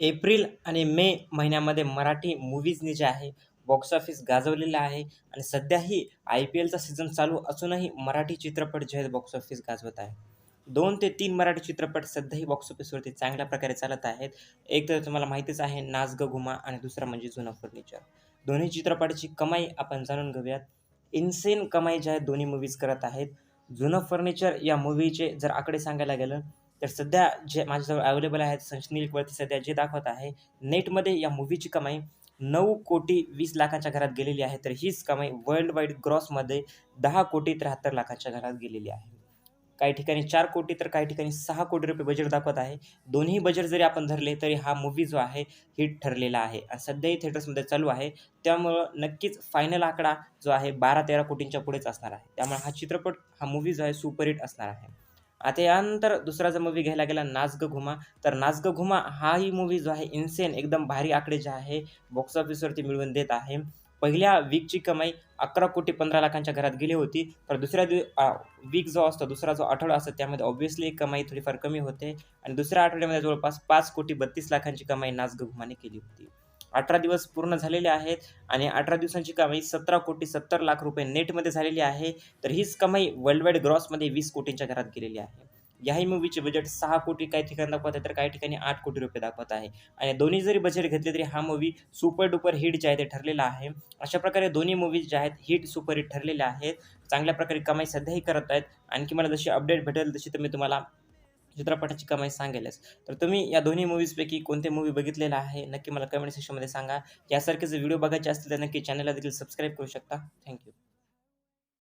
April आणि मे महिन्यामध्ये मराठी मूव्हीजने जे आहे बॉक्स ऑफिस गाजवलेलं आहे. आणि सध्याही आय पी एलचा सीझन चालू असूनही मराठी चित्रपट जे आहेत बॉक्स ऑफिस गाजवत आहे. दोन ते तीन मराठी चित्रपट सध्याही बॉक्स ऑफिसवरती चांगल्या प्रकारे चालत आहेत. एक तर तुम्हाला माहितीच आहे नाच ग घुमा आणि दुसरा म्हणजे जुनं फर्निचर दोन्ही चित्रपटाची कमाई आपण जाणून घेऊयात. इन्सेन कमाई ज्या आहेत दोन्ही मूव्हीज करत आहेत. जुनं फर्निचर या मूव्हीचे जर आकडे सांगायला गेलं तर सध्या जे माझ्याजवळ अवेलेबल आहेत संशनिकवरती सध्या जे दाखवत आहे नेटमध्ये या मूव्हीची कमाई नऊ कोटी वीस लाखाच्या घरात गेलेली आहे. तर हीच कमाई वर्ल्ड वाईड ग्रॉसमध्ये दहा कोटी त्र्याहत्तर लाखाच्या घरात गेलेली आहे. काही ठिकाणी चार कोटी तर काही ठिकाणी सहा कोटी रुपये बजेट दाखवत आहे. दोन्ही बजेट जरी आपण धरले तरी हा मूव्ही जो आहे हिट ठरलेला आहे. आणि सध्याही थिएटर्समध्ये चालू आहे. त्यामुळं नक्कीच फायनल आकडा जो आहे बारा तेरा कोटींच्या पुढेच असणार आहे. त्यामुळे हा चित्रपट हा मूव्ही जो आहे सुपरहिट असणार आहे. आता यानंतर दुसरा जर मूवी घ्यायला गेला नाचग ग घुमा तर नाचग ग घुमा हाही मूवी जो आहे इन्सेन एकदम भारी आकडे जे आहे बॉक्स ऑफिसवरती मिळवून देत आहे. पहिल्या वीकची कमाई अकरा कोटी पंधरा लाखांच्या घरात गेली होती तर दुसऱ्या दिव वीक जो असतो दुसरा जो आठवडा असतो त्यामध्ये ऑब्व्हियसली कमाई थोडीफार कमी होते. आणि दुसऱ्या आठवड्यामध्ये जवळपास पाच कोटी बत्तीस लाखांची कमाई नाच घुमाने केली होती. अठरा दिवस पूर्ण झालेले आहेत आणि अठरा दिवसांची कमाई सतरा कोटी सत्तर लाख रुपये नेटमध्ये झालेली आहे तर हीच कमाई वर्ल्ड वाईड ग्रॉसमध्ये वीस कोटींच्या घरात गेलेली आहे. याही मूवीचे बजेट सहा कोटी काही ठिकाणी दाखवत आहे तर काही ठिकाणी आठ कोटी रुपये दाखवत आहे. आणि दोन्ही जरी बजेट घेतले तरी हा मूवी सुपर डुपर हिट जे आहे ते ठरलेला आहे. अशा प्रकारे दोन्ही मूवीज ज्या आहेत हिट सुपर हिट ठरलेल्या आहेत. चांगल्या प्रकारे कमाई सध्याही करत आहेत. आणखी मला जशी अपडेट भेटेल तशी तर मी तुम्हाला चित्रपटाची कमाई सांगेलच. तर तुम्ही या दोन्ही मूवीजपैकी कोणते मूवी बघितलेला आहे नक्की मला कमेंट सेक्शनमध्ये सांगा. यासारखे जर व्हिडिओ बघायचे असतील तर नक्की चॅनलला देखील सबस्क्राईब करू शकता. थँक्यू